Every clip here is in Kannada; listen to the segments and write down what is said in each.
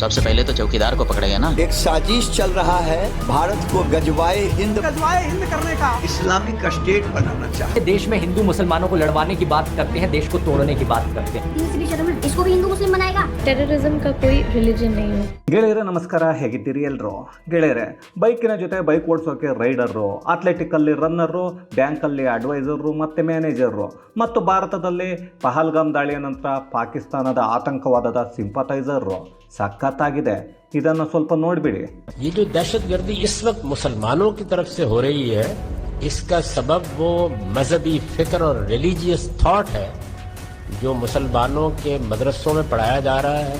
सबसे पहले तो चौकीदार को पकड़ेगा ना एक साजिश चल रहा है भारत को गजवाए हिंद इस्लामिक स्टेट बनाना चाहते देश में हिंदू मुसलमानों को लड़वाने की बात करते हैं देश को तोड़ने की बात करते हैं तीसरी भी शर्म है इसको भी हिंदू मुस्लिम बनाएगा टेररिज्म का कोई रिलीजन नहीं है ಗೆಳೆಯರೇ ನಮಸ್ಕಾರ ಹೇಗಿದ್ದೀರಿ ಎಲ್ಲರೂ ಗೆಳೆಯರೇ ಬೈಕಿನ ಜೊತೆ ಬೈಕ್ ಓಡಿಸೋಕೆ ರೈಡರು ಅಥ್ಲೆಟಿಕಲ್ಲಿ ರನ್ನರು ಬ್ಯಾಂಕಲ್ಲಿ ಅಡ್ವೈಸರು ಮತ್ತು ಮ್ಯಾನೇಜರು ಮತ್ತು ಭಾರತದಲ್ಲಿ ಪಹಲ್ಗಾಮ್ ದಾಳಿಯ ನಂತರ ಪಾಕಿಸ್ತಾನದ ಆತಂಕವಾದದ ಸಿಂಪತೈಸರು ಸಖತ್ತಾಗಿದೆ ಇದನ್ನು ಸ್ವಲ್ಪ ನೋಡಿಬಿಡಿ ये जो दहशतगर्दी इस वक्त मुसलमानों की तरफ से हो रही है इसका सबब वो मजहबी फिक्र और रिलीजियस थॉट है जो मुसलमानों के मदरसों में पढ़ाया जा रहा है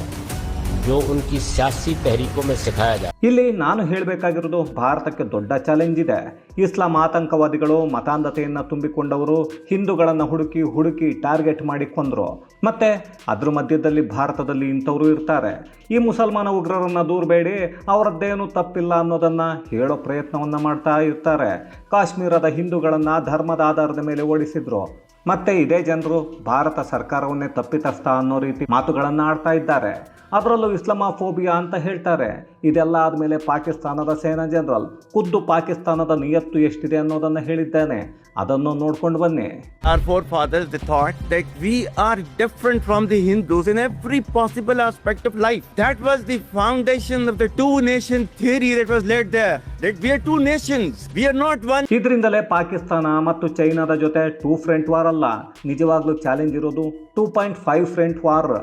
जो उनकी सियासी तहरीकों में सिखाया जा ಇಲ್ಲಿ ನಾನು ಹೇಳಬೇಕಾಗಿರೋದು ಭಾರತಕ್ಕೆ ದೊಡ್ಡ ಚಾಲೆಂಜ್ ಇದೆ ಇಸ್ಲಾಂ ಆತಂಕವಾದಿಗಳು ಮತಾಂಧತೆಯನ್ನು ತುಂಬಿಕೊಂಡವರು ಹಿಂದೂಗಳನ್ನು ಹುಡುಕಿ ಹುಡುಕಿ ಟಾರ್ಗೆಟ್ ಮಾಡಿ ಕೊಂದರು ಮತ್ತೆ ಅದ್ರ ಮಧ್ಯದಲ್ಲಿ ಭಾರತದಲ್ಲಿ ಇಂಥವರು ಇರ್ತಾರೆ ಈ ಮುಸಲ್ಮಾನ ಉಗ್ರರನ್ನ ದೂರಬೇಡಿ ಅವರದ್ದೇನು ತಪ್ಪಿಲ್ಲ ಅನ್ನೋದನ್ನ ಹೇಳೋ ಪ್ರಯತ್ನವನ್ನ ಮಾಡ್ತಾ ಇರ್ತಾರೆ ಕಾಶ್ಮೀರದ ಹಿಂದೂಗಳನ್ನ ಧರ್ಮದ ಆಧಾರದ ಮೇಲೆ ಓಡಿಸಿದ್ರು ಮತ್ತೆ ಇದೇ ಜನರು ಭಾರತ ಸರ್ಕಾರವನ್ನೇ ತಪ್ಪಿತಸ್ಥ ಅನ್ನೋ ರೀತಿ ಮಾತುಗಳನ್ನು ಆಡ್ತಾ ಇದ್ದಾರೆ ಅದರಲ್ಲೂ ಇಸ್ಲಾಮಾಫೋಬಿಯಾ ಅಂತ ಹೇಳ್ತಾರೆ ಇದೆಲ್ಲ ಆದಮೇಲೆ ಪಾಕಿಸ್ತಾನದ ಸೇನಾ ಜನರಲ್ ಖುದ್ದು ಪಾಕಿಸ್ತಾನದ ನಿಯತ್ತು ಎಷ್ಟಿದೆ ಅನ್ನೋದನ್ನು ಹೇಳಿದ್ದೇನೆ ಅದನ್ನು ನೋಡ್ಕೊಂಡು ಬನ್ನಿ Our forefathers the thought that we are different from the Hindus in every possible aspect of life. That was the foundation of the two nation theory that was laid there. That we are two nations. We are not one. ಇದರಿಂದಲೇ ಪಾಕಿಸ್ತಾನ ಮತ್ತು ಚೈನಾದ ಜೊತೆ ಟೂ ಫ್ರಂಟ್ ವಾರ್ ಅಲ್ಲ ನಿಜವಾಗ್ಲೂ ಚಾಲೆಂಜ್ ಇರೋದು two point five front war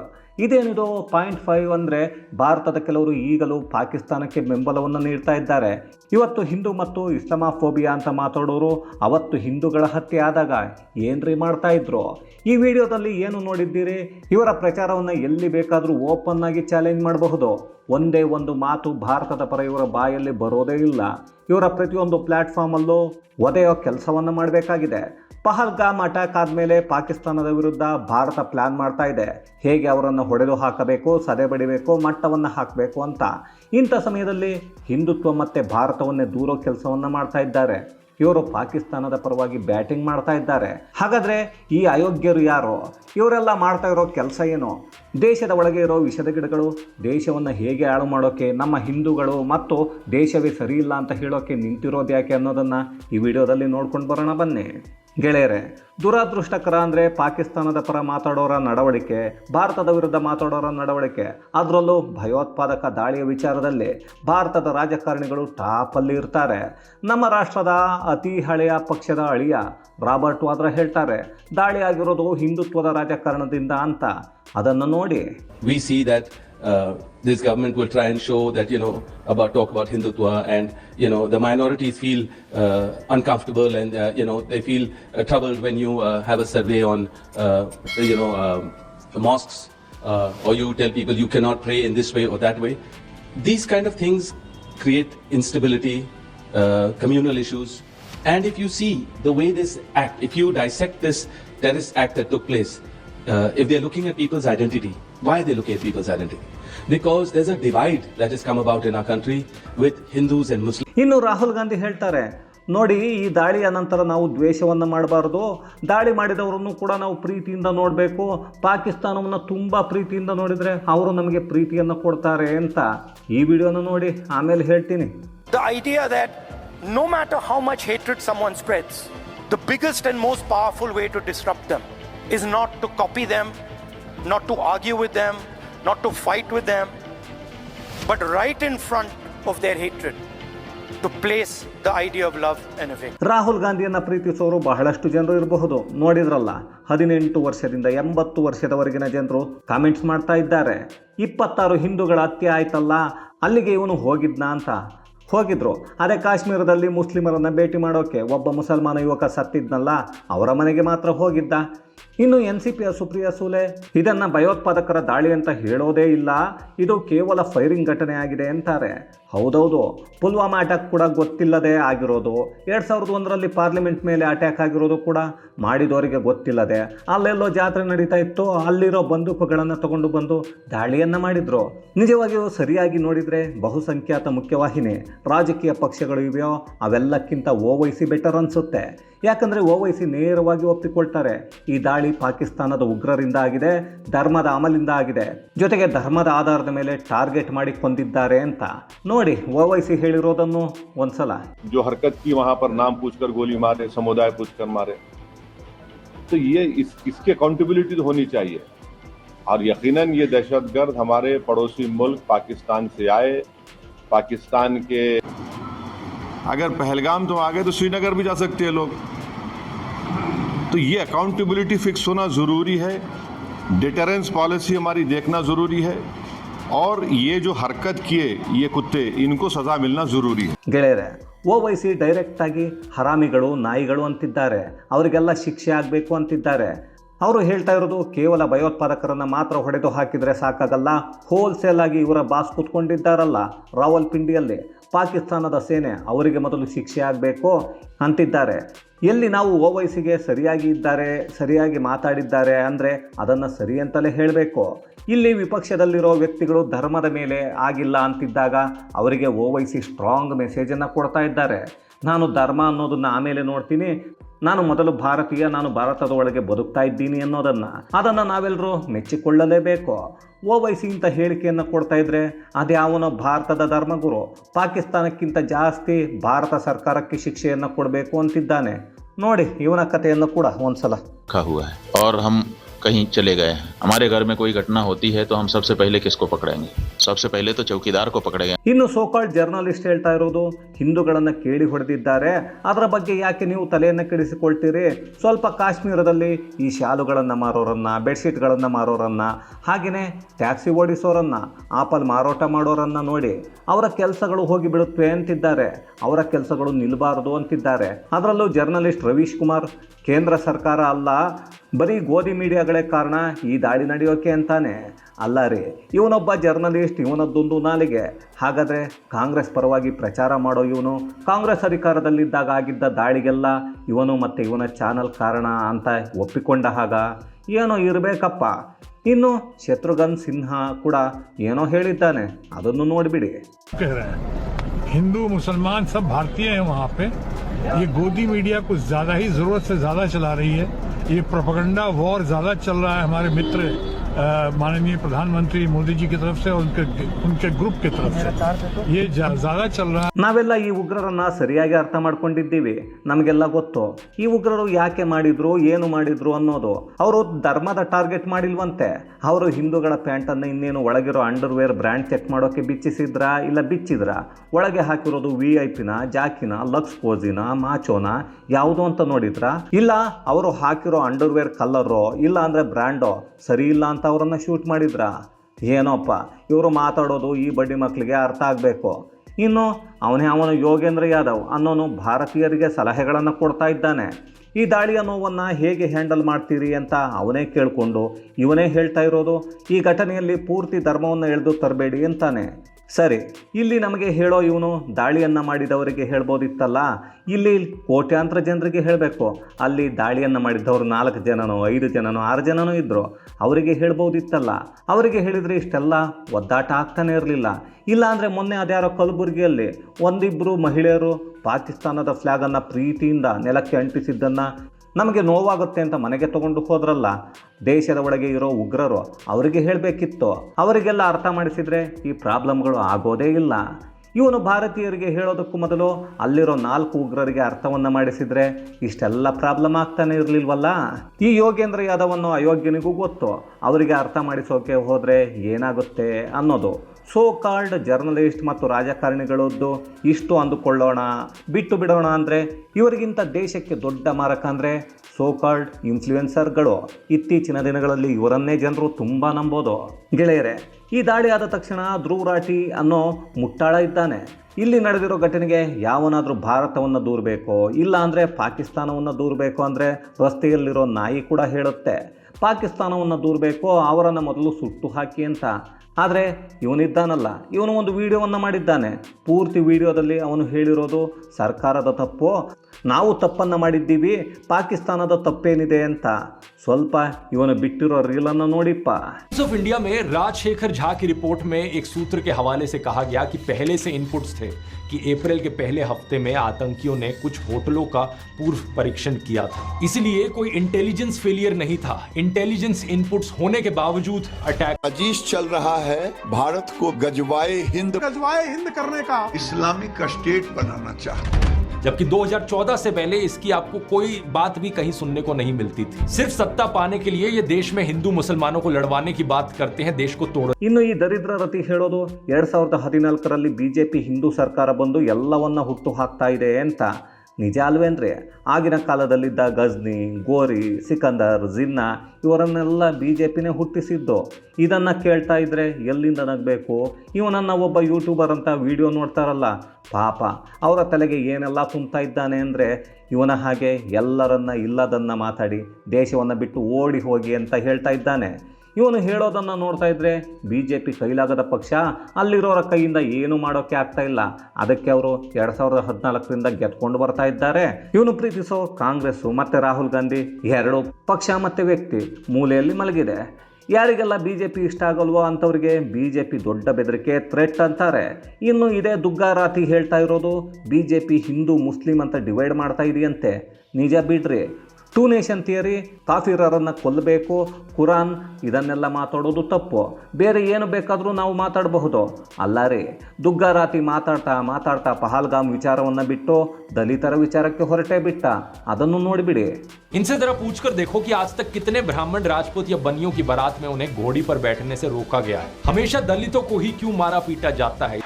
ಇದೇನಿದು ಪಾಯಿಂಟ್ ಫೈವ್ ಅಂದರೆ ಭಾರತದ ಕೆಲವರು ಈಗಲೂ ಪಾಕಿಸ್ತಾನಕ್ಕೆ ಬೆಂಬಲವನ್ನು ನೀಡ್ತಾ ಇದ್ದಾರೆ. ಇವತ್ತು ಹಿಂದೂ ಮತ್ತು ಇಸ್ಲಾಮಾಫೋಬಿಯಾ ಅಂತ ಮಾತಾಡೋರು ಅವತ್ತು ಹಿಂದೂಗಳ ಹತ್ಯೆ ಆದಾಗ ಏನ್ರಿ ಮಾಡ್ತಾ ಇದ್ರು? ಈ ವಿಡಿಯೋದಲ್ಲಿ ಏನು ನೋಡಿದ್ದೀರಿ? ಇವರ ಪ್ರಚಾರವನ್ನು ಎಲ್ಲಿ ಬೇಕಾದರೂ ಓಪನ್ ಆಗಿ ಚಾಲೆಂಜ್ ಮಾಡಬಹುದು. ಒಂದೇ ಒಂದು ಮಾತು ಭಾರತದ ಪರ ಇವರ ಬಾಯಲ್ಲಿ ಬರೋದೇ ಇಲ್ಲ. ಇವರ ಪ್ರತಿಯೊಂದು ಪ್ಲಾಟ್ಫಾರ್ಮಲ್ಲೂ ಒದೆಯೋ ಕೆಲಸವನ್ನು ಮಾಡಬೇಕಾಗಿದೆ. ಪಹಲ್ಗಾಮ್ ಅಟ್ಯಾಕ್ ಆದಮೇಲೆ ಪಾಕಿಸ್ತಾನದ ವಿರುದ್ಧ ಭಾರತ ಪ್ಲ್ಯಾನ್ ಮಾಡ್ತಾ ಇದೆ. ಹೇಗೆ ಅವರನ್ನು ಹೊಡೆದು ಹಾಕಬೇಕು, ಸದೆ ಬಡಿಬೇಕು, ಮಟ್ಟವನ್ನು ಹಾಕಬೇಕು ಅಂತ. ಇಂಥ ಸಮಯದಲ್ಲಿ ಹಿಂದುತ್ವ ಮತ್ತು ಭಾರತವನ್ನೇ ದೂರೋ ಕೆಲಸವನ್ನು ಮಾಡ್ತಾ ಇದ್ದಾರೆ. ಇವರು ಪಾಕಿಸ್ತಾನದ ಪರವಾಗಿ ಬ್ಯಾಟಿಂಗ್ ಮಾಡ್ತಾ ಇದ್ದಾರೆ. ಹಾಗಾದರೆ ಈ ಅಯೋಗ್ಯರು ಯಾರು? ಇವರೆಲ್ಲ ಮಾಡ್ತಾ ಇರೋ ಕೆಲಸ ಏನು? ದೇಶದ ಒಳಗೆ ಇರೋ ವಿಷದ ಗಿಡಗಳು, ದೇಶವನ್ನು ಹೇಗೆ ಹಾಳು ಮಾಡೋಕ್ಕೆ ನಮ್ಮ ಹಿಂದೂಗಳು ಮತ್ತು ದೇಶವೇ ಸರಿ ಇಲ್ಲ ಅಂತ ಹೇಳೋಕ್ಕೆ ನಿಂತಿರೋದು ಯಾಕೆ ಅನ್ನೋದನ್ನು ಈ ವಿಡಿಯೋದಲ್ಲಿ ನೋಡ್ಕೊಂಡು ಬರೋಣ ಬನ್ನಿ. ಗೆಳೆಯರೆ, ದುರಾದೃಷ್ಟಕರ ಅಂದರೆ ಪಾಕಿಸ್ತಾನದ ಪರ ಮಾತಾಡೋರ ನಡವಳಿಕೆ, ಭಾರತದ ವಿರುದ್ಧ ಮಾತಾಡೋರ ನಡವಳಿಕೆ, ಅದರಲ್ಲೂ ಭಯೋತ್ಪಾದಕ ದಾಳಿಯ ವಿಚಾರದಲ್ಲಿ ಭಾರತದ ರಾಜಕಾರಣಿಗಳು ಟಾಪಲ್ಲಿ ಇರ್ತಾರೆ. ನಮ್ಮ ರಾಷ್ಟ್ರದ ಅತಿ ಹಳೆಯ ಪಕ್ಷದ ಅಳಿಯ ರಾಬರ್ಟ್ ವಾದ್ರ ಹೇಳ್ತಾರೆ ದಾಳಿ ಆಗಿರೋದು ಹಿಂದುತ್ವದ ರಾಜಕಾರಣದಿಂದ ಅಂತ. ಅದನ್ನು ನೋಡಿ. We see that uh, this government will try and show that you know about talk about Hindutva and you know the minorities feel uh, uncomfortable and uh, you know they feel uh, troubled when you uh, have a survey on you know mosques or you tell people you cannot pray in this way or that way. These kind of things create instability, communal issues, and if you see the way this act, if you dissect this terrorist act that took place, if they're looking at people's identity, why they look at people's identity? Because there's a divide that has come about in our country with hindus and muslims. ಇನ್ನು ರಾಹುಲ್ ಗಾಂಧಿ ಹೇಳ್ತಾರೆ ನೋಡಿ ಈ ದಾಳಿಯ ನಂತರ ನಾವು ದ್ವೇಷವನ್ನು ಮಾಡಬಾರ್ದು. ದಾಳಿ ಮಾಡಿದವರನ್ನು ಕೂಡ ನಾವು ಪ್ರೀತಿಯಿಂದ ನೋಡಬೇಕು. ಪಾಕಿಸ್ತಾನವನ್ನು ತುಂಬ ಪ್ರೀತಿಯಿಂದ ನೋಡಿದರೆ ಅವರು ನಮಗೆ ಪ್ರೀತಿಯನ್ನು ಕೊಡ್ತಾರೆ ಅಂತ. ಈ ವಿಡಿಯೋನ ನೋಡಿ ಆಮೇಲೆ ಹೇಳ್ತೀನಿ. The idea that no matter how much hatred someone spreads the biggest and most powerful way to disrupt them is not to copy them not to argue with them, not to fight with them, but right in front of their hatred, to place the idea of love and Rahul ಗಾಂಧಿಯನ್ನ ಪ್ರೀತಿಸೋರು ಬಹಳಷ್ಟು ಜನರು ಇರಬಹುದು. ನೋಡಿದ್ರಲ್ಲ ಹದಿನೆಂಟು ವರ್ಷದಿಂದ ಎಂಬತ್ತು ವರ್ಷದವರೆಗಿನ ಜನರು ಕಾಮೆಂಟ್ಸ್ ಮಾಡ್ತಾ ಇದ್ದಾರೆ. ಇಪ್ಪತ್ತಾರು ಹಿಂದೂಗಳ ಹತ್ಯೆ ಆಯ್ತಲ್ಲ ಅಲ್ಲಿಗೆ ಇವನು ಹೋಗಿದ್ನ ಅಂತ ಹೋಗಿದ್ರು. ಅದೇ ಕಾಶ್ಮೀರದಲ್ಲಿ ಮುಸ್ಲಿಮರನ್ನ ಭೇಟಿ ಮಾಡೋಕೆ ಒಬ್ಬ ಮುಸಲ್ಮಾನ ಯುವಕ ಸತ್ತಿದ್ನಲ್ಲ ಅವರ ಮನೆಗೆ ಮಾತ್ರ ಹೋಗಿದ್ದ. ಇನ್ನು ಎನ್ ಸಿ ಪಿಯ ಸುಪ್ರಿಯಾ ಸೂಲೆ, ಇದನ್ನ ಭಯೋತ್ಪಾದಕರ ದಾಳಿ ಅಂತ ಹೇಳೋದೇ ಇಲ್ಲ. ಇದು ಕೇವಲ ಫೈರಿಂಗ್ ಘಟನೆ ಆಗಿದೆ ಅಂತಾರೆ. ಹೌದೌದು, ಪುಲ್ವಾಮಾ ಅಟ್ಯಾಕ್ ಕೂಡ ಗೊತ್ತಿಲ್ಲದೆ ಆಗಿರೋದು. ಎರಡು ಸಾವಿರದ ಒಂದರಲ್ಲಿ ಪಾರ್ಲಿಮೆಂಟ್ ಮೇಲೆ ಅಟ್ಯಾಕ್ ಆಗಿರೋದು ಕೂಡ ಮಾಡಿದವರಿಗೆ ಗೊತ್ತಿಲ್ಲದೆ. ಅಲ್ಲೆಲ್ಲೋ ಜಾತ್ರೆ ನಡೀತಾ ಇತ್ತು, ಅಲ್ಲಿರೋ ಬಂದೂಕುಗಳನ್ನು ತಗೊಂಡು ಬಂದು ದಾಳಿಯನ್ನು ಮಾಡಿದ್ರು. ನಿಜವಾಗಿಯೂ ಸರಿಯಾಗಿ ನೋಡಿದರೆ ಬಹುಸಂಖ್ಯಾತ ಮುಖ್ಯವಾಹಿನಿ, ರಾಜಕೀಯ ಪಕ್ಷಗಳು ಇವೆಯೋ, ಅವೆಲ್ಲಕ್ಕಿಂತ ಓವೈಸಿ ಬೆಟರ್ ಅನಿಸುತ್ತೆ. ಯಾಕಂದರೆ ಓವೈಸಿ ನೇರವಾಗಿ ಒಪ್ಪಿಕೊಳ್ತಾರೆ. ಈ ದಾಳಿ ಪಾಕಿಸ್ತಾನದ ಉಗ್ರರಿಂದ ಆಗಿದೆ ಧರ್ಮದ ಅಮಲಿಂದ ಆಗಿದೆ ಜೊತೆಗೆ ಧರ್ಮದ ಆಧಾರದ ಮೇಲೆ ಟಾರ್ಗೆಟ್ ಮಾಡಿ ಕೊಂದಿದ್ದಾರೆ ಅಂತ ನೋಡಿ ಓವೈಸಿ ಹೇಳಿರೋದನ್ನು ಒಂದ್ಸಲ जो हरकत की वहां पर नाम पूछकर गोली मारे समुदाय पूछकर मारे तो ये इस, इसकी अकाउंटेबिलिटी तो होनी चाहिए और यकीनन ये दहशतगर्द हमारे पड़ोसी मुल्क पाकिस्तान से आए पाकिस्तान के अगर पहलगाम तो आ गए तो श्रीनगर भी जा सकते हैं लोग तो ये अकाउंटेबिलिटी फिक्स होना ज़रूरी है डिटरेंस पॉलिसी हमारी देखना ज़रूरी है और ये जो हरकत किए ये कुत्ते इनको सज़ा मिलना ज़रूरी है ಗೆಳೆಯರೆ ಓವೈಸಿ ಡೈರೆಕ್ಟ್ ಆಗಿ ಹರಾಮಿಗಳು ನಾಯಿಗಳು ಅಂತಿದ್ದಾರೆ ಅವರಿಗೆಲ್ಲ ಶಿಕ್ಷೆ ಆಗಬೇಕು ಅಂತಿದ್ದಾರೆ ಅವರು ಹೇಳ್ತಾ ಇರೋದು ಕೇವಲ ಭಯೋತ್ಪಾದಕರನ್ನು ಮಾತ್ರ ಹೊಡೆದು ಹಾಕಿದರೆ ಸಾಕಾಗಲ್ಲ. ಹೋಲ್ಸೇಲ್ ಆಗಿ ಇವರ ಬಾಸ್ ಕೂತ್ಕೊಂಡಿದ್ದಾರಲ್ಲ ರಾವಲ್ಪಿಂಡಿಯಲ್ಲಿ ಪಾಕಿಸ್ತಾನದ ಸೇನೆ ಅವರಿಗೆ ಮೊದಲು ಶಿಕ್ಷೆ ಆಗಬೇಕು ಅಂತಿದ್ದಾರೆ. ಎಲ್ಲಿ ನಾವು ಓವೈಸಿಗೆ ಸರಿಯಾಗಿ ಇದ್ದಾರೆ, ಸರಿಯಾಗಿ ಮಾತಾಡಿದ್ದಾರೆ ಅಂದರೆ ಅದನ್ನು ಸರಿ ಅಂತಲೇ ಹೇಳಬೇಕು. ಇಲ್ಲಿ ವಿಪಕ್ಷದಲ್ಲಿರೋ ವ್ಯಕ್ತಿಗಳು ಧರ್ಮದ ಮೇಲೆ ಆಗಿಲ್ಲ ಅಂತಿದ್ದಾಗ ಅವರಿಗೆ ಓವೈಸಿ ಸ್ಟ್ರಾಂಗ್ ಮೆಸೇಜನ್ನು ಕೊಡ್ತಾ ಇದ್ದಾರೆ. ನಾನು ಧರ್ಮ ಅನ್ನೋದನ್ನು ಆಮೇಲೆ ನೋಡ್ತೀನಿ ನಾನು ಮೊದಲು ಭಾರತೀಯ, ನಾನು ಭಾರತದ ಒಳಗೆ ಬದುಕ್ತಾ ಇದ್ದೀನಿ ಅನ್ನೋದನ್ನು ಅದನ್ನು ನಾವೆಲ್ಲರೂ ಮೆಚ್ಚಿಕೊಳ್ಳಲೇಬೇಕು. ಓವೈಸಿ ಇಂಥ ಹೇಳಿಕೆಯನ್ನು ಕೊಡ್ತಾ ಇದ್ರೆ ಅದ್ಯಾವನೋ ಭಾರತದ ಧರ್ಮಗುರು. ಪಾಕಿಸ್ತಾನಕ್ಕಿಂತ ಜಾಸ್ತಿ ಭಾರತ ಸರ್ಕಾರಕ್ಕೆ ಶಿಕ್ಷೆಯನ್ನು ಕೊಡಬೇಕು ಅಂತಿದ್ದಾನೆ. ನೋಡಿ ಇವನ ಕಥೆಯನ್ನು ಕೂಡ ಒಂದ್ಸಲ. रखा हुआ है और हम कहीं चले गए हैं हमारे घर में कोई घटना होती है तो हम सबसे पहले किसको पकड़ेंगे सबसे पहले तो चौकीदार को पकड़ेंगे ಇನ್ನು ಸೋಕಾಲ್ಡ್ ಜರ್ನಲಿಸ್ಟ್ ಹೇಳ್ತಾ ಇರೋದು ಹಿಂದೂಗಳನ್ನು ಕೇಳಿ ಹೊಡೆದಿದ್ದಾರೆ ಅದರ ಬಗ್ಗೆ ಯಾಕೆ ನೀವು ತಲೆಯನ್ನು ಕೆಡಿಸಿಕೊಳ್ತೀರಿ ಸ್ವಲ್ಪ ಕಾಶ್ಮೀರದಲ್ಲಿ ಈ ಶಾಲುಗಳನ್ನು ಮಾರೋರನ್ನ ಬೆಡ್ಶೀಟ್ಗಳನ್ನು ಮಾರೋರನ್ನ ಹಾಗೆಯೇ ಟ್ಯಾಕ್ಸಿ ಓಡಿಸೋರನ್ನ ಆಪಲ್ ಮಾರಾಟ ಮಾಡೋರನ್ನ ನೋಡಿ ಅವರ ಕೆಲಸಗಳು ಹೋಗಿ ಬಿಡುತ್ತವೆ ಅಂತಿದ್ದಾರೆ ಅವರ ಕೆಲಸಗಳು ನಿಲ್ಲಬಾರದು ಅಂತಿದ್ದಾರೆ ಅದರಲ್ಲೂ ಜರ್ನಲಿಸ್ಟ್ ರವೀಶ್ ಕುಮಾರ್ ಕೇಂದ್ರ ಸರ್ಕಾರ ಅಲ್ಲ ಬರೀ ಗೋಧಿ ಮೀಡಿಯಾಗಳೇ ಕಾರಣ ಈ ದಾಳಿ ನಡೆಯೋಕೆ ಅಂತಾನೆ ಅಲ್ಲ ರೀ ಇವನೊಬ್ಬ ಜರ್ನಲಿಸ್ಟ್ ಇವನದ್ದೊಂದು ನಾಲಿಗೆ ಹಾಗಾದರೆ ಕಾಂಗ್ರೆಸ್ ಪರವಾಗಿ ಪ್ರಚಾರ ಮಾಡೋ ಇವನು ಕಾಂಗ್ರೆಸ್ ಅಧಿಕಾರದಲ್ಲಿದ್ದಾಗ ಆಗಿದ್ದ ದಾಳಿಗೆಲ್ಲ ಇವನು ಮತ್ತು ಇವನ ಚಾನಲ್ ಕಾರಣ ಅಂತ ಒಪ್ಪಿಕೊಂಡ ಹಾಗ ಏನೋ ಇರಬೇಕಪ್ಪ ಇನ್ನು ಶತ್ರುಘ್ನ್ ಸಿನ್ಹಾ ಕೂಡ ಏನೋ ಹೇಳಿದ್ದಾನೆ ಅದನ್ನು ನೋಡಿಬಿಡಿ कह रहे हैं हिंदू मुसलमान सब भारतीय हैं वहाँ पे ये गोदी मीडिया कुछ ज्यादा ही जरूरत से ज्यादा चला रही है ये प्रोपगंडा वॉर ज़्यादा चल रहा है हमारे मित्र माननीय प्रधानमंत्री मोदी जी की तरफ से और उनके उनके ग्रुप की तरफ से ये ज्या- ज्यादा चल रहा है ನಾವೆಲ್ಲ ಈ ಉಗ್ರರನ್ನ ಸರಿಯಾಗಿ ಅರ್ಥ ಮಾಡ್ಕೊಂಡಿದ್ದೀವಿ ನಮಗೆಲ್ಲ ಗೊತ್ತು ಈ ಉಗ್ರರು ಯಾಕೆ ಮಾಡಿದ್ರು ಏನು ಮಾಡಿದ್ರು ಅನ್ನೋದು ಅವರು ಧರ್ಮದ ಟಾರ್ಗೆಟ್ ಮಾಡಿಲ್ವಂತೆ ಅವರು ಹಿಂದೂಗಳ ಪ್ಯಾಂಟನ್ನು ಇನ್ನೇನು ಒಳಗಿರೋ ಅಂಡರ್ವೇರ್ ಬ್ರ್ಯಾಂಡ್ ಚೆಕ್ ಮಾಡೋಕೆ ಬಿಚ್ಚಿಸಿದ್ರ ಇಲ್ಲ ಬಿಚ್ಚಿದ್ರ ಒಳಗೆ ಹಾಕಿರೋದು ವಿ ಐ ಪಿನ ಜಾಕಿನ ಲಕ್ಸ್ ಪೋಸಿನ ಮಾಚೋನ ಯಾವುದು ಅಂತ ನೋಡಿದ್ರ ಇಲ್ಲ ಅವರು ಹಾಕಿರೋ ಅಂಡರ್ವೇರ್ ಕಲರೋ ಇಲ್ಲ ಅಂದ್ರೆ ಬ್ರ್ಯಾಂಡೋ ಸರಿ ಇಲ್ಲ ಅಂತ ಅವರನ್ನ ಶೂಟ್ ಮಾಡಿದ್ರ? ಏನೋಪ್ಪ, ಇವರು ಮಾತಾಡೋದು ಈ ಬಡ್ಡಿ ಮಕ್ಕಳಿಗೆ ಅರ್ಥ ಆಗಬೇಕು. ಇನ್ನು ಅವನೇ ಅವನು ಯೋಗೇಂದ್ರ ಯಾದವ್ ಅನ್ನೋನು ಭಾರತೀಯರಿಗೆ ಸಲಹೆಗಳನ್ನು ಕೊಡ್ತಾ ಇದ್ದಾನೆ. ಈ ದಾಳಿಯ ನೋವನ್ನು ಹೇಗೆ ಹ್ಯಾಂಡಲ್ ಮಾಡ್ತೀರಿ ಅಂತ ಅವನೇ ಕೇಳಿಕೊಂಡು ಇವನೇ ಹೇಳ್ತಾ ಇರೋದು, ಈ ಘಟನೆಯಲ್ಲಿ ಪೂರ್ತಿ ಧರ್ಮವನ್ನು ಎಳೆದು ತರಬೇಡಿ ಅಂತಾನೆ. ಸರಿ, ಇಲ್ಲಿ ನಮಗೆ ಹೇಳೋ ಇವನು ದಾಳಿಯನ್ನು ಮಾಡಿದವರಿಗೆ ಹೇಳ್ಬೋದಿತ್ತಲ್ಲ? ಇಲ್ಲಿ ಕೋಟ್ಯಾಂತರ ಜನರಿಗೆ ಹೇಳಬೇಕು. ಅಲ್ಲಿ ದಾಳಿಯನ್ನು ಮಾಡಿದ್ದವರು ನಾಲ್ಕು ಜನನೋ, ಐದು ಜನನೋ, ಆರು ಜನನೋ ಇದ್ದರು ಅವರಿಗೆ ಹೇಳ್ಬೋದಿತ್ತಲ್ಲ? ಅವರಿಗೆ ಹೇಳಿದರೆ ಇಷ್ಟೆಲ್ಲ ಒದ್ದಾಟ ಆಗ್ತಾನೆ ಇರಲಿಲ್ಲ. ಇಲ್ಲಾಂದರೆ ಮೊನ್ನೆ ಅದ್ಯಾರೋ ಕಲಬುರಗಿಯಲ್ಲಿ ಒಂದಿಬ್ಬರು ಮಹಿಳೆಯರು ಪಾಕಿಸ್ತಾನದ ಫ್ಲ್ಯಾಗನ್ನು ಪ್ರೀತಿಯಿಂದ ನೆಲಕ್ಕೆ ಅಂಟಿಸಿದ್ದನ್ನು ನಮಗೆ ನೋವಾಗುತ್ತೆ ಅಂತ ಮನೆಗೆ ತಗೊಂಡು ಹೋದ್ರಲ್ಲ, ದೇಶದ ಒಳಗೆ ಇರೋ ಉಗ್ರರು ಅವರಿಗೆ ಹೇಳಬೇಕಿತ್ತು. ಅವರಿಗೆಲ್ಲ ಅರ್ಥ ಮಾಡಿಸಿದರೆ ಈ ಪ್ರಾಬ್ಲಮ್ಗಳು ಆಗೋದೇ ಇಲ್ಲ. ಇವನು ಭಾರತೀಯರಿಗೆ ಹೇಳೋದಕ್ಕೂ ಮೊದಲು ಅಲ್ಲಿರೋ ನಾಲ್ಕು ಉಗ್ರರಿಗೆ ಅರ್ಥವನ್ನು ಮಾಡಿಸಿದರೆ ಇಷ್ಟೆಲ್ಲ ಪ್ರಾಬ್ಲಮ್ ಆಗ್ತಾನೆ ಇರಲಿಲ್ವಲ್ಲ? ಈ ಯೋಗೇಂದ್ರ ಯಾದವನ್ನು ಅಯೋಗ್ಯನಿಗೂ ಗೊತ್ತು. ಅವರಿಗೆ ಅರ್ಥ ಮಾಡಿಸೋಕೆ ಹೋದರೆ ಏನಾಗುತ್ತೆ ಅನ್ನೋದು. ಸೋ ಕಾಲ್ಡ್ ಜರ್ನಲಿಸ್ಟ್ ಮತ್ತು ರಾಜಕಾರಣಿಗಳದ್ದು ಇಷ್ಟು ಅಂದುಕೊಳ್ಳೋಣ, ಬಿಟ್ಟು ಬಿಡೋಣ ಅಂದರೆ ಇವರಿಗಿಂತ ದೇಶಕ್ಕೆ ದೊಡ್ಡ ಮಾರಕ ಅಂದರೆ ಸೋ ಕಾಲ್ಡ್ ಇನ್ಫ್ಲೂಯೆನ್ಸರ್ಗಳು. ಇತ್ತೀಚಿನ ದಿನಗಳಲ್ಲಿ ಇವರನ್ನೇ ಜನರು ತುಂಬ ನಂಬೋದು. ಗೆಳೆಯರೆ, ಈ ದಾಳಿ ಆದ ತಕ್ಷಣ ಧ್ರುವ್ ರಾಠಿ ಅನ್ನೋ ಮುಟ್ಟಾಳ ಇದ್ದಾನೆ. ಇಲ್ಲಿ ನಡೆದಿರೋ ಘಟನೆಗೆ ಯಾವನಾದರೂ ಭಾರತವನ್ನು ದೂರಬೇಕು, ಇಲ್ಲ ಅಂದರೆ ಪಾಕಿಸ್ತಾನವನ್ನು ದೂರಬೇಕು ಅಂದರೆ ರಸ್ತೆಯಲ್ಲಿರೋ ನಾಯಿ ಕೂಡ ಹೇಳುತ್ತೆ. ಪಾಕಿಸ್ತಾನವನ್ನು ದೂರಬೇಕು, ಅವರನ್ನು ಮೊದಲು ಸುಟ್ಟು ಹಾಕಿ ಅಂತ. ಆದರೆ ಇವನಿದ್ದಾನಲ್ಲ ಇವನು ಒಂದು ವಿಡಿಯೋವನ್ನು ಮಾಡಿದ್ದಾನೆ ಪೂರ್ತಿ ವಿಡಿಯೋದಲ್ಲಿ ಅವನು ಹೇಳಿರೋದು ಸರ್ಕಾರದ ತಪ್ಪು ನಾವು ತಪ್ಪನ್ನು ಮಾಡಿದ್ದೀವಿ ಪಾಕಿಸ್ತಾನದ ತಪ್ಪೇನಿದೆ ಅಂತ ಸ್ವಲ್ಪ ಇವನು ಬಿಟ್ಟಿರೋ ರೀಲನ್ನು ನೋಡಿಪ್ಪ ऑफ इंडिया में राजशेखर झा की रिपोर्ट में एक सूत्र के हवाले से कहा गया कि पहले से इनपुट्स थे कि अप्रैल के पहले हफ़्ते में आतंकियों ने कुछ होटलों का पूर्व परीक्षण किया था। इसलिए कोई इंटेलिजेंस फेलियर नहीं था। इंटेलिजेंस इनपुट्स होने के बावजूद अटैक अज़ीज़ चल रहा है भारत को गजवाए हिंद गजवाए हिंद करने का। इस्लामिक स्टेट बनाना चाहता जबकि 2014 से पहले इसकी आपको कोई बात भी कहीं सुनने को नहीं मिलती थी सिर्फ सत्ता पाने के लिए ये देश में हिंदू मुसलमानों को लड़वाने की बात करते हैं देश को तोड़ ಇನ್ನು ಈ ದರಿದ್ರ ರತಿ ಹೇಳೋದು ಎರಡ್ ಸಾವಿರದ ಹದಿನಾಲ್ಕರಲ್ಲಿ ಬಿಜೆಪಿ ಹಿಂದೂ ಸರ್ಕಾರ ಬಂದು ಎಲ್ಲವನ್ನ ಹುಟ್ಟು ಹಾಕ್ತಾ ಇದೆ ಅಂತ ನಿಜ ಅಲ್ವೇನ್ರಿ? ಆಗಿನ ಕಾಲದಲ್ಲಿದ್ದ ಗಜ್ನಿ, ಗೋರಿ, ಸಿಕಂದರ್, ಜಿನ್ನಾ ಇವರನ್ನೆಲ್ಲ ಬಿ ಜೆ ಪಿನೇ ಹುಟ್ಟಿಸಿದ್ದು. ಇದನ್ನು ಕೇಳ್ತಾ ಇದ್ದರೆ ಎಲ್ಲಿಂದ ನಗಬೇಕು? ಇವನನ್ನು ಒಬ್ಬ ಯೂಟ್ಯೂಬರ್ ಅಂತ ವಿಡಿಯೋ ನೋಡ್ತಾರಲ್ಲ. ಪಾಪ, ಅವರ ತಲೆಗೆ ಏನೆಲ್ಲ ತುಂಬ್ತಾ ಇದ್ದಾನೆ ಅಂದರೆ ಇವನ ಹಾಗೆ ಎಲ್ಲರನ್ನ ಇಲ್ಲದನ್ನು ಮಾತಾಡಿ ದೇಶವನ್ನು ಬಿಟ್ಟು ಓಡಿ ಹೋಗಿ ಅಂತ ಹೇಳ್ತಾ ಇದ್ದಾನೆ. ಇವನು ಹೇಳೋದನ್ನು ನೋಡ್ತಾ ಇದ್ರೆ ಬಿ ಜೆ ಪಿ ಕೈಲಾಗದ ಪಕ್ಷ ಅಲ್ಲಿರೋರ ಕೈಯಿಂದ ಏನು ಮಾಡೋಕ್ಕೆ ಆಗ್ತಾ ಇಲ್ಲ. ಅದಕ್ಕೆ ಅವರು ಎರಡು ಸಾವಿರದ ಹದಿನಾಲ್ಕರಿಂದ ಗೆದ್ಕೊಂಡು ಬರ್ತಾ ಇದ್ದಾರೆ. ಇವನು ಪ್ರೀತಿಸೋ ಕಾಂಗ್ರೆಸ್ಸು ಮತ್ತು ರಾಹುಲ್ ಗಾಂಧಿ ಎರಡು ಪಕ್ಷ ಮತ್ತು ವ್ಯಕ್ತಿ ಮೂಲೆಯಲ್ಲಿ ಮಲಗಿದೆ. ಯಾರಿಗೆಲ್ಲ ಬಿ ಜೆ ಪಿ ಇಷ್ಟ ಆಗಲ್ವೋ ಅಂಥವ್ರಿಗೆ ಬಿ ಜೆ ಪಿ ದೊಡ್ಡ ಬೆದರಿಕೆ, ಥ್ರೆಟ್ ಅಂತಾರೆ. ಇನ್ನು ಇದೇ ದುಗ್ಗಾರಾತಿ ಹೇಳ್ತಾ ಇರೋದು B J P Hindu Muslim ಅಂತ ಡಿವೈಡ್ ಮಾಡ್ತಾ ಇದೆಯಂತೆ. ನಿಜ ಬಿಡ್ರಿ ಟೂ ನೇಷನ್ ಥಿಯರಿ ಕಾಫಿರರನ್ನು ಕೊಲ್ಲಬೇಕು ಕುರಾನ್ ಇದನ್ನೆಲ್ಲ ಮಾತಾಡೋದು ತಪ್ಪು ಬೇರೆ ಏನು ಬೇಕಾದರೂ ನಾವು ಮಾತಾಡಬಹುದು ಅಲ್ಲ ರೀ ದುಗ್ಗಾರಾತಿ ಮಾತಾಡ್ತಾ ಮಾತಾಡ್ತಾ ಪಹಲ್ಗಾಮ್ ವಿಚಾರವನ್ನು ಬಿಟ್ಟು ದಲಿತರ ವಿಚಾರಕ್ಕೆ ಹೊರಟೇ ಬಿಟ್ಟ ಅದನ್ನು ನೋಡಿಬಿಡಿ इनसे जरा पूछकर देखो कि आज तक कितने ब्राह्मण राजपूत या बनियों की बारात में उन्हें घोड़ी पर बैठने से रोका गया है हमेशा दलितों को ही क्यों मारा पीटा जाता है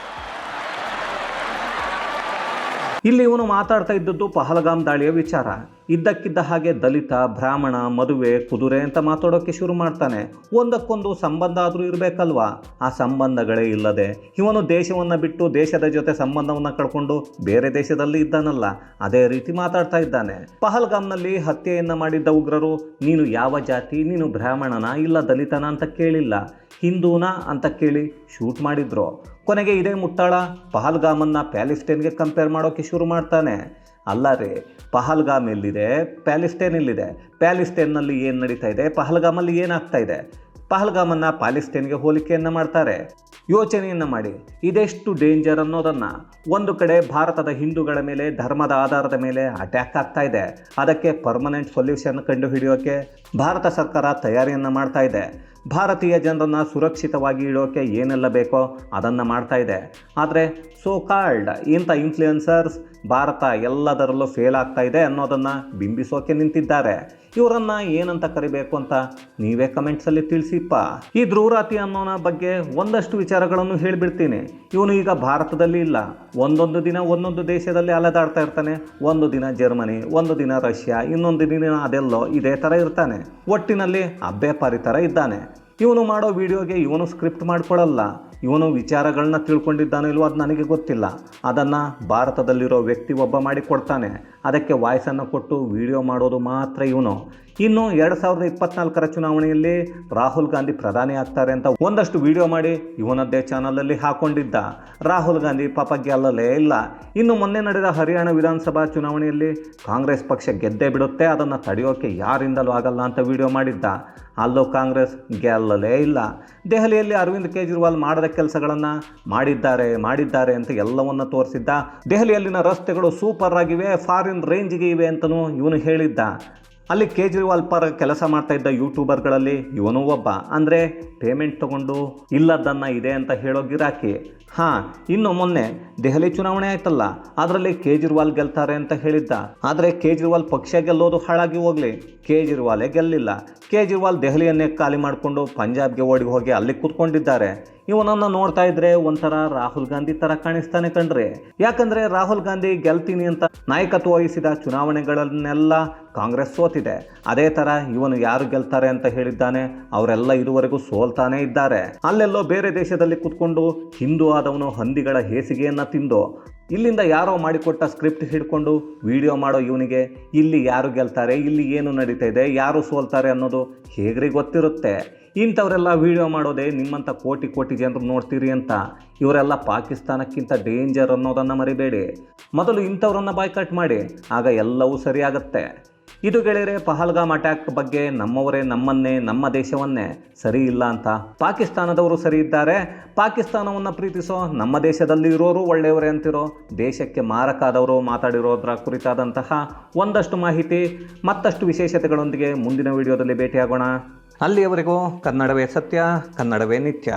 ಇಲ್ಲಿ ಇವನು ಮಾತಾಡ್ತಾ ಇದ್ದದ್ದು ಪಹಲ್ಗಾಮ್ ದಾಳಿಯ ವಿಚಾರ ಇದ್ದಕ್ಕಿದ್ದ ಹಾಗೆ ದಲಿತ, ಬ್ರಾಹ್ಮಣ, ಮದುವೆ, ಕುದುರೆ ಅಂತ ಮಾತಾಡೋಕ್ಕೆ ಶುರು ಮಾಡ್ತಾನೆ. ಒಂದಕ್ಕೊಂದು ಸಂಬಂಧ ಆದರೂ ಇರಬೇಕಲ್ವಾ? ಆ ಸಂಬಂಧಗಳೇ ಇಲ್ಲದೆ ಇವನು ದೇಶವನ್ನು ಬಿಟ್ಟು ದೇಶದ ಜೊತೆ ಸಂಬಂಧವನ್ನು ಕಳ್ಕೊಂಡು ಬೇರೆ ದೇಶದಲ್ಲಿ ಇದ್ದಾನಲ್ಲ, ಅದೇ ರೀತಿ ಮಾತಾಡ್ತಾ ಇದ್ದಾನೆ. ಪಹಲ್ಗಾಮ್ನಲ್ಲಿ ಹತ್ಯೆಯನ್ನು ಮಾಡಿದ್ದ ಉಗ್ರರು, ನೀನು ಯಾವ ಜಾತಿ, ನೀನು ಬ್ರಾಹ್ಮಣನ ಇಲ್ಲ ದಲಿತನ ಅಂತ ಕೇಳಿಲ್ಲ. ಹಿಂದೂನಾ ಅಂತ ಕೇಳಿ ಶೂಟ್ ಮಾಡಿದ್ರು. ಕೊನೆಗೆ ಇದೇ ಮುಟ್ಟಾಳ ಪಹಲ್ಗಾಮನ್ನ ಪ್ಯಾಲಿಸ್ಟೈನ್ಗೆ ಕಂಪೇರ್ ಮಾಡೋಕ್ಕೆ ಶುರು ಮಾಡ್ತಾನೆ. ಅಲ್ಲ ರೀ ಪಹಲ್ಗಾಮ್ ಎಲ್ಲಿದೆ ಪ್ಯಾಲಿಸ್ಟೈನ್ ಎಲ್ಲಿದೆ ಪ್ಯಾಲಿಸ್ಟೈನ್ನಲ್ಲಿ ಏನು ನಡೀತಾ ಇದೆ? ಪಹಲ್ಗಾಮಲ್ಲಿ ಏನಾಗ್ತಾ ಇದೆ? ಪಹಲ್ಗಾಮನ್ನು ಪ್ಯಾಲಿಸ್ಟೈನ್ಗೆ ಹೋಲಿಕೆಯನ್ನು ಮಾಡ್ತಾರೆ. ಯೋಚನೆಯನ್ನು ಮಾಡಿ. ಇದೆಷ್ಟು ಡೇಂಜರ್ ಅನ್ನೋದನ್ನು. ಒಂದು ಕಡೆ ಭಾರತದ ಹಿಂದೂಗಳ ಮೇಲೆ, ಧರ್ಮದ ಆಧಾರದ ಮೇಲೆ ಅಟ್ಯಾಕ್ ಆಗ್ತಾ ಇದೆ. ಅದಕ್ಕೆ ಪರ್ಮನೆಂಟ್ ಸೊಲ್ಯೂಷನ್ ಕಂಡುಹಿಡಿಯೋಕೆ ಭಾರತ ಸರ್ಕಾರ ತಯಾರಿಯನ್ನು ಮಾಡ್ತಾ ಇದೆ. ಭಾರತೀಯ ಜನರನ್ನು ಸುರಕ್ಷಿತವಾಗಿ ಇಡೋಕೆ ಏನೆಲ್ಲ ಬೇಕೋ ಅದನ್ನು ಮಾಡ್ತಾ ಇದೆ. ಆದರೆ ಸೋ ಕಾಲ್ಡ್ ಇಂಥ ಇನ್ಫ್ಲೂಯೆನ್ಸರ್ಸ್ ಭಾರತ ಎಲ್ಲದರಲ್ಲೂ ಫೇಲ್ ಆಗ್ತಾ ಇದೆ ಅನ್ನೋದನ್ನು ಬಿಂಬಿಸೋಕೆ ನಿಂತಿದ್ದಾರೆ. ಇವರನ್ನು ಏನಂತ ಕರಿಬೇಕು ಅಂತ ನೀವೇ ಕಮೆಂಟ್ಸಲ್ಲಿ ತಿಳಿಸಿಪ್ಪ. ಈ ಧ್ರುವರಾತಿ ಅನ್ನೋನ ಬಗ್ಗೆ ಒಂದಷ್ಟು ವಿಚಾರಗಳನ್ನು ಹೇಳಿಬಿಡ್ತೀನಿ. ಇವನು ಈಗ ಭಾರತದಲ್ಲಿ ಇಲ್ಲ. ಒಂದೊಂದು ದಿನ ಒಂದೊಂದು ದೇಶದಲ್ಲಿ ಅಲೆದಾಡ್ತಾ ಇರ್ತಾನೆ. ಒಂದು ದಿನ ಜರ್ಮನಿ, ಒಂದು ದಿನ ರಷ್ಯಾ, ಇನ್ನೊಂದು ದಿನ ಅದೆಲ್ಲೋ ಇದೇ ಥರ ಇರ್ತಾನೆ. ಒಟ್ಟಿನಲ್ಲಿ ಅಬ್ಬೆಪಾರಿ ಥರ ಇದ್ದಾನೆ. ಇವನು ಮಾಡೋ ವಿಡಿಯೋಗೆ ಇವನು ಸ್ಕ್ರಿಪ್ಟ್ ಮಾಡ್ಕೊಳ್ಳಲ್ಲ ಇವನು ವಿಚಾರಗಳನ್ನ ತಿಳ್ಕೊಂಡಿದ್ದಾನೋ ಇಲ್ವೋ ಅದು ನನಗೆ ಗೊತ್ತಿಲ್ಲ. ಅದನ್ನು ಭಾರತದಲ್ಲಿರೋ ವ್ಯಕ್ತಿ ಒಬ್ಬ ಮಾಡಿ ಕೊಡ್ತಾನೆ ಅದಕ್ಕೆ ವಾಯ್ಸನ್ನು ಕೊಟ್ಟು ವಿಡಿಯೋ ಮಾಡೋದು ಮಾತ್ರ ಇವನು. ಇನ್ನು ಎರಡು ಸಾವಿರದ ಇಪ್ಪತ್ನಾಲ್ಕರ ಚುನಾವಣೆಯಲ್ಲಿ ರಾಹುಲ್ ಗಾಂಧಿ ಪ್ರಧಾನಿ ಆಗ್ತಾರೆ ಅಂತ ಒಂದಷ್ಟು ವಿಡಿಯೋ ಮಾಡಿ ಇವನದ್ದೇ ಚಾನಲಲ್ಲಿ ಹಾಕೊಂಡಿದ್ದ. ರಾಹುಲ್ ಗಾಂಧಿ ಪಾಪ ಗೆಲ್ಲಲೇ ಇಲ್ಲ. ಇನ್ನು ಮೊನ್ನೆ ನಡೆದ ಹರಿಯಾಣ ವಿಧಾನಸಭಾ ಚುನಾವಣೆಯಲ್ಲಿ ಕಾಂಗ್ರೆಸ್ ಪಕ್ಷ ಗೆದ್ದೇ ಬಿಡುತ್ತೆ, ಅದನ್ನು ತಡೆಯೋಕೆ ಯಾರಿಂದಲೂ ಆಗಲ್ಲ ಅಂತ ವಿಡಿಯೋ ಮಾಡಿದ್ದ. ಅಲ್ಲೂ ಕಾಂಗ್ರೆಸ್ ಗೆಲ್ಲಲೇ ಇಲ್ಲ. ದೆಹಲಿಯಲ್ಲಿ ಅರವಿಂದ್ ಕೇಜ್ರಿವಾಲ್ ಮಾಡದ ಕೆಲಸಗಳನ್ನು ಮಾಡಿದ್ದಾರೆ ಮಾಡಿದ್ದಾರೆ ಅಂತ ಎಲ್ಲವನ್ನು ತೋರಿಸಿದ್ದ. ದೆಹಲಿಯಲ್ಲಿನ ರಸ್ತೆಗಳು ಸೂಪರ್ ಆಗಿವೆ, ಫಾರಿನ್ ರೇಂಜ್ಗೆ ಇವೆ ಅಂತಲೂ ಇವನು ಹೇಳಿದ್ದ. ಅಲ್ಲಿ ಕೇಜ್ರಿವಾಲ್ ಪರ ಕೆಲಸ ಮಾಡ್ತಾ ಇದ್ದ ಯೂಟ್ಯೂಬರ್ಗಳಲ್ಲಿ ಇವನು ಒಬ್ಬ. ಅಂದರೆ ಪೇಮೆಂಟ್ ತಗೊಂಡು ಇಲ್ಲದನ್ನು ಇದೆ ಅಂತ ಹೇಳೋ ಗಿರಾಕಿ. ಹಾಂ, ಇನ್ನು ಮೊನ್ನೆ ದೆಹಲಿ ಚುನಾವಣೆ ಆಯ್ತಲ್ಲ, ಅದರಲ್ಲಿ ಕೇಜ್ರಿವಾಲ್ ಗೆಲ್ತಾರೆ ಅಂತ ಹೇಳಿದ್ದ. ಆದರೆ ಕೇಜ್ರಿವಾಲ್ ಪಕ್ಷ ಗೆಲ್ಲೋದು ಹಾಳಾಗಿ ಹೋಗಲಿ. ಕೇಜ್ರಿವಾಲೇ ಗೆಲ್ಲಿಲ್ಲ. ಕೇಜ್ರಿವಾಲ್ ದೆಹಲಿಯನ್ನೇ ಖಾಲಿ ಮಾಡಿಕೊಂಡು ಪಂಜಾಬ್ಗೆ ಓಡಿ ಹೋಗಿ ಅಲ್ಲಿ ಕೂತ್ಕೊಂಡಿದ್ದಾರೆ. ಇವನನ್ನು ನೋಡ್ತಾ ಇದ್ರೆ ಒಂಥರ ರಾಹುಲ್ ಗಾಂಧಿ ತರ ಕಾಣಿಸ್ತಾನೆ ಕಣ್ರಿ. ಯಾಕಂದ್ರೆ ರಾಹುಲ್ ಗಾಂಧಿ ಗೆಲ್ತೀನಿ ಅಂತ ನಾಯಕತ್ವ ವಹಿಸಿದ ಚುನಾವಣೆಗಳನ್ನೆಲ್ಲ ಕಾಂಗ್ರೆಸ್ ಸೋತಿದೆ. ಅದೇ ತರ ಇವನು ಯಾರು ಗೆಲ್ತಾರೆ ಅಂತ ಹೇಳಿದ್ದಾನೆ, ಅವರೆಲ್ಲ ಇದುವರೆಗೂ ಸೋಲ್ತಾನೆ ಇದ್ದಾರೆ. ಅಲ್ಲೆಲ್ಲೋ ಬೇರೆ ದೇಶದಲ್ಲಿ ಕುತ್ಕೊಂಡು ಹಿಂದೂ ಆದವನು ಹಂದಿಗಳ ಹೇಸಿಗೆಯನ್ನ ತಿಂದು ಇಲ್ಲಿಂದ ಯಾರೋ ಮಾಡಿಕೊಟ್ಟ ಸ್ಕ್ರಿಪ್ಟ್ ಹಿಡ್ಕೊಂಡು ವಿಡಿಯೋ ಮಾಡೋ ಇವನಿಗೆ, ಇಲ್ಲಿ ಯಾರು ಗೆಲ್ತಾರೆ, ಇಲ್ಲಿ ಏನು ನಡೀತಾ ಇದೆ, ಯಾರು ಸೋಲ್ತಾರೆ ಅನ್ನೋದು ಹೇಗ್ರಿ ಗೊತ್ತಿರುತ್ತೆ. ಇಂಥವರೆಲ್ಲ ವಿಡಿಯೋ ಮಾಡೋದೇ ನಿಮ್ಮಂಥ ಕೋಟಿ ಕೋಟಿ ಜನರು ನೋಡ್ತೀರಿ ಅಂತ. ಇವರೆಲ್ಲ ಪಾಕಿಸ್ತಾನಕ್ಕಿಂತ ಡೇಂಜರ್ ಅನ್ನೋದನ್ನು ಮರಿಬೇಡಿ. ಮೊದಲು ಇಂಥವ್ರನ್ನ ಬಾಯ್ಕಟ್ ಮಾಡಿ, ಆಗ ಎಲ್ಲವೂ ಸರಿಯಾಗತ್ತೆ. ಇದು ಗೆಳೆಯರೆ, ಪಹಲ್ಗಾಮ್ ಅಟ್ಯಾಕ್ ಬಗ್ಗೆ ನಮ್ಮವರೇ, ನಮ್ಮನ್ನೇ, ನಮ್ಮ ದೇಶವನ್ನೇ ಸರಿ ಇಲ್ಲ ಅಂತ. ಪಾಕಿಸ್ತಾನದವರು ಸರಿ ಇದ್ದಾರೆ. ಪಾಕಿಸ್ತಾನವನ್ನು ಪ್ರೀತಿಸೋ ನಮ್ಮ ದೇಶದಲ್ಲಿ ಇರೋರು ಒಳ್ಳೆಯವರೇ ಅಂತಿರೋ, ದೇಶಕ್ಕೆ ಮಾರಕಾದವರು ಮಾತಾಡಿರೋದ್ರ ಕುರಿತಾದಂತಹ ಒಂದಷ್ಟು ಮಾಹಿತಿ, ಮತ್ತಷ್ಟು ವಿಶೇಷತೆಗಳೊಂದಿಗೆ ಮುಂದಿನ ವಿಡಿಯೋದಲ್ಲಿ ಭೇಟಿಯಾಗೋಣ. ಅಲ್ಲಿಯವರೆಗೂ ಕನ್ನಡವೇ ಸತ್ಯ, ಕನ್ನಡವೇ ನಿತ್ಯ.